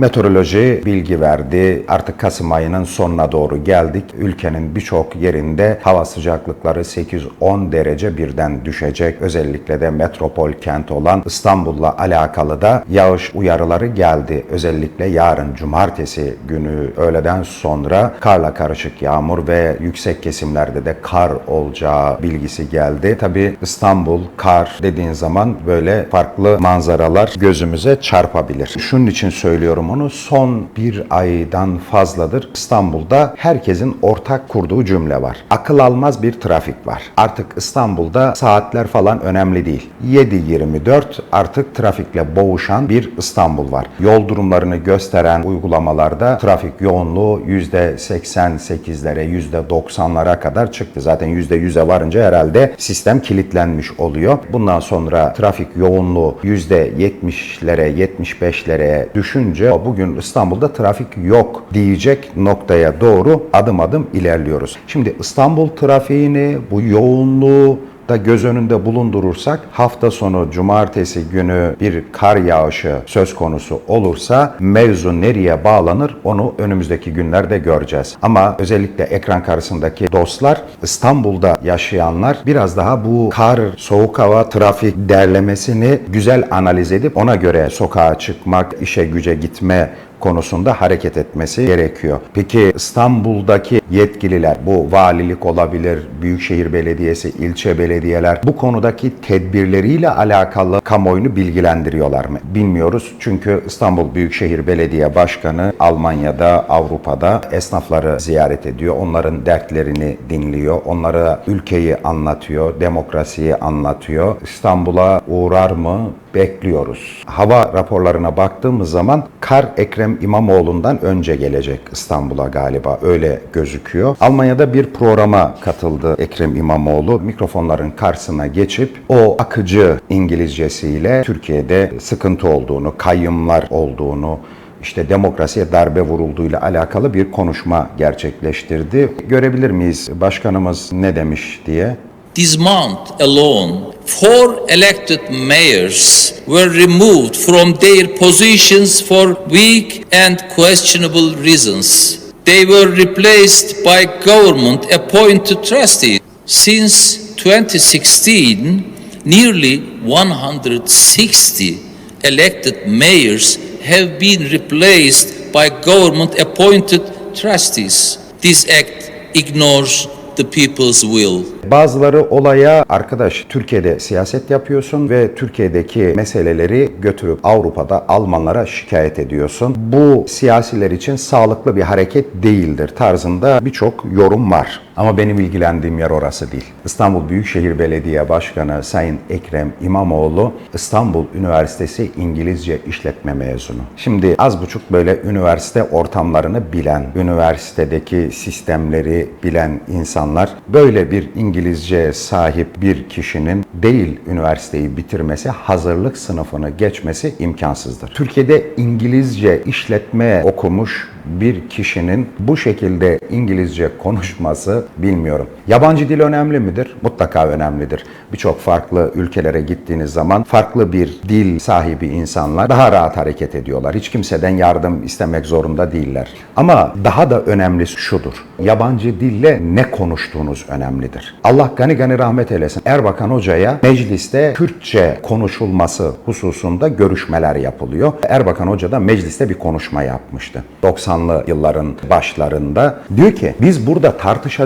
Meteoroloji bilgi verdi. Artık Kasım ayının sonuna doğru geldik. Ülkenin birçok yerinde hava sıcaklıkları 8-10 derece birden düşecek. Özellikle de metropol kent olan İstanbul'la alakalı da yağış uyarıları geldi. Özellikle yarın cumartesi günü öğleden sonra karla karışık yağmur ve yüksek kesimlerde de kar olacağı bilgisi geldi. Tabi İstanbul kar dediğin zaman böyle farklı manzaralar gözümüze çarpabilir. Şunun için söylüyorum onu son bir aydan fazladır İstanbul'da herkesin ortak kurduğu cümle var. Akıl almaz bir trafik var. Artık İstanbul'da saatler falan önemli değil. 7-24 artık trafikle boğuşan bir İstanbul var. Yol durumlarını gösteren uygulamalarda trafik yoğunluğu %88'lere, %90'lara kadar çıktı. Zaten %100'e varınca herhalde sistem kilitlenmiş oluyor. Bundan sonra trafik yoğunluğu %70'lere, 75'lere düşünce bugün İstanbul'da trafik yok diyecek noktaya doğru adım adım ilerliyoruz. Şimdi İstanbul trafiğini, bu yoğunluğu da göz önünde bulundurursak hafta sonu cumartesi günü bir kar yağışı söz konusu olursa mevzu nereye bağlanır onu önümüzdeki günlerde göreceğiz. Ama özellikle ekran karşısındaki dostlar İstanbul'da yaşayanlar biraz daha bu kar, soğuk hava, trafik derlemesini güzel analiz edip ona göre sokağa çıkmak, işe güce gitme konusunda hareket etmesi gerekiyor. Peki İstanbul'daki yetkililer, bu valilik olabilir, büyükşehir belediyesi, ilçe belediyeler bu konudaki tedbirleriyle alakalı kamuoyunu bilgilendiriyorlar mı? Bilmiyoruz. Çünkü İstanbul Büyükşehir Belediye Başkanı Almanya'da, Avrupa'da esnafları ziyaret ediyor. Onların dertlerini dinliyor. Onlara ülkeyi anlatıyor, demokrasiyi anlatıyor. İstanbul'a uğrar mı? bekliyoruz. Hava raporlarına baktığımız zaman kar Ekrem İmamoğlu'ndan önce gelecek İstanbul'a galiba öyle gözüküyor. Almanya'da bir programa katıldı Ekrem İmamoğlu. Mikrofonların karşısına geçip o akıcı İngilizcesiyle Türkiye'de sıkıntı olduğunu, kayyımlar olduğunu, işte demokrasiye darbe vurulduğuyla alakalı bir konuşma gerçekleştirdi. Görebilir miyiz başkanımız ne demiş diye? This month alone, four elected mayors were removed from their positions for weak and questionable reasons. They were replaced by government appointed trustees. Since 2016, nearly 160 elected mayors have been replaced by government appointed trustees. This act ignores the people's will. Bazıları olaya arkadaş Türkiye'de siyaset yapıyorsun ve Türkiye'deki meseleleri götürüp Avrupa'da Almanlara şikayet ediyorsun. Bu siyasiler için sağlıklı bir hareket değildir tarzında birçok yorum var. Ama benim ilgilendiğim yer orası değil. İstanbul Büyükşehir Belediye Başkanı Sayın Ekrem İmamoğlu İstanbul Üniversitesi İngilizce İşletme mezunu. Şimdi az buçuk böyle üniversite ortamlarını bilen, üniversitedeki sistemleri bilen insanlar böyle bir İngilizce sahip bir kişinin değil üniversiteyi bitirmesi, hazırlık sınıfını geçmesi imkansızdır. Türkiye'de İngilizce işletme okumuş bir kişinin bu şekilde İngilizce konuşması bilmiyorum. Yabancı dil önemli midir? Mutlaka önemlidir. Birçok farklı ülkelere gittiğiniz zaman farklı bir dil sahibi insanlar daha rahat hareket ediyorlar. Hiç kimseden yardım istemek zorunda değiller. Ama daha da önemlisi şudur. Yabancı dille ne konuştuğunuz önemlidir. Allah gani gani rahmet eylesin. Erbakan Hoca'ya mecliste Kürtçe konuşulması hususunda görüşmeler yapılıyor. Erbakan Hoca da mecliste bir konuşma yapmıştı. 90'lı yılların başlarında diyor ki biz burada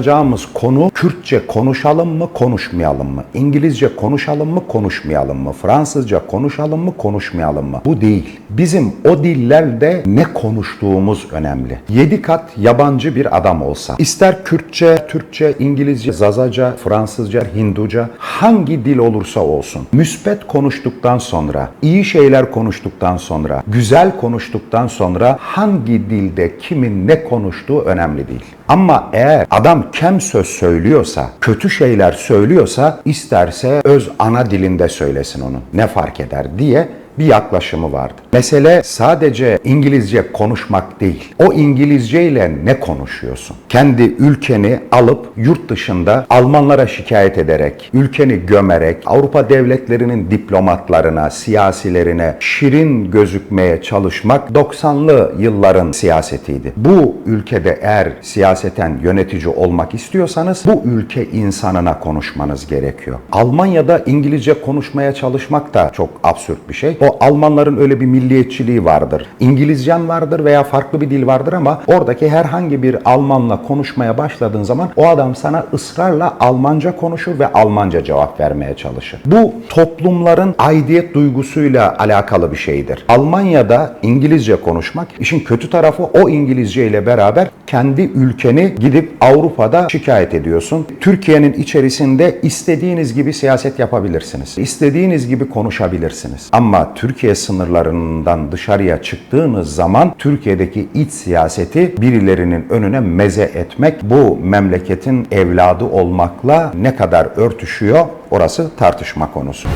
tartışacağımız konu Kürtçe konuşalım mı konuşmayalım mı? İngilizce konuşalım mı konuşmayalım mı? Fransızca konuşalım mı konuşmayalım mı? Bu değil. Bizim o dillerde ne konuştuğumuz önemli. 7 kat yabancı bir adam olsa, ister Kürtçe, Türkçe, İngilizce, Zazaca, Fransızca, Hinduca hangi dil olursa olsun müspet konuştuktan sonra, iyi şeyler konuştuktan sonra, güzel konuştuktan sonra hangi dilde kimin ne konuştuğu önemli değil. Ama eğer adam kem söz söylüyorsa, kötü şeyler söylüyorsa isterse öz ana dilinde söylesin onu. Ne fark eder diye bir yaklaşımı vardı. Mesele sadece İngilizce konuşmak değil. O İngilizce ile ne konuşuyorsun? Kendi ülkeni alıp yurt dışında Almanlara şikayet ederek, ülkeni gömerek, Avrupa devletlerinin diplomatlarına, siyasilerine şirin gözükmeye çalışmak 90'lı yılların siyasetiydi. Bu ülkede eğer siyaseten yönetici olmak istiyorsanız bu ülke insanına konuşmanız gerekiyor. Almanya'da İngilizce konuşmaya çalışmak da çok absürt bir şey. O Almanların öyle bir milliyetçiliği vardır. İngilizcen vardır veya farklı bir dil vardır ama oradaki herhangi bir Almanla konuşmaya başladığın zaman o adam sana ısrarla Almanca konuşur ve Almanca cevap vermeye çalışır. Bu toplumların aidiyet duygusuyla alakalı bir şeydir. Almanya'da İngilizce konuşmak işin kötü tarafı o İngilizce ile beraber kendi ülkeni gidip Avrupa'da şikayet ediyorsun. Türkiye'nin içerisinde istediğiniz gibi siyaset yapabilirsiniz. İstediğiniz gibi konuşabilirsiniz. Türkiye sınırlarından dışarıya çıktığınız zaman Türkiye'deki iç siyaseti birilerinin önüne meze etmek bu memleketin evladı olmakla ne kadar örtüşüyor orası tartışma konusu.